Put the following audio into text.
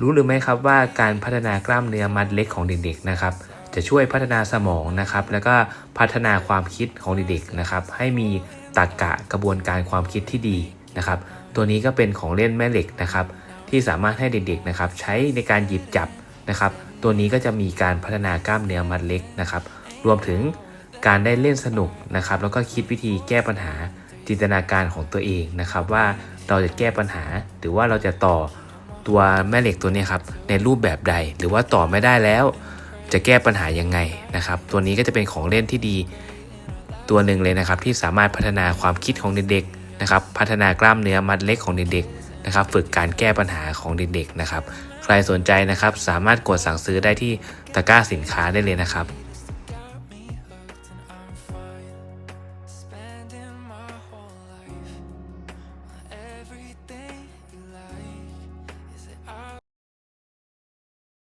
รู้หรือไม่ครับว่าการพัฒนากล้ามเนื้อมัดเล็กของเด็กๆนะครับ จะช่วยพัฒนาสมองนะครับ แล้วก็พัฒนาความคิดของเด็กๆนะครับ ให้มีตรรกะกระบวนการความคิดที่ดีนะครับ ตัวนี้ก็เป็นของเล่นแม่เหล็กนะครับ ที่สามารถให้เด็กๆนะครับ ใช้ในการหยิบจับนะครับ ตัวนี้ก็จะมีการพัฒนากล้ามเนื้อมัดเล็กนะครับ รวมถึงการได้เล่นสนุกนะครับ แล้วก็คิดวิธีแก้ปัญหาจินตนาการของตัวเองนะครับ ว่าเราจะแก้ปัญหาหรือว่าเราจะต่อ ตัวแม่เหล็กตัวนี้ครับในรูปแบบใด หรือว่าต่อไม่ได้แล้ว จะแก้ปัญหายังไงนะครับ ตัวนี้ก็จะเป็นของเล่นที่ดีตัวหนึ่งเลยนะครับ ที่สามารถพัฒนาความคิดของเด็กๆนะครับ พัฒนากล้ามเนื้อมัดเล็กของเด็กๆนะครับ ฝึกการแก้ปัญหาของเด็กๆนะครับ ใครสนใจนะครับ สามารถกดสั่งซื้อได้ที่ตะกร้าสินค้าได้เลยนะครับ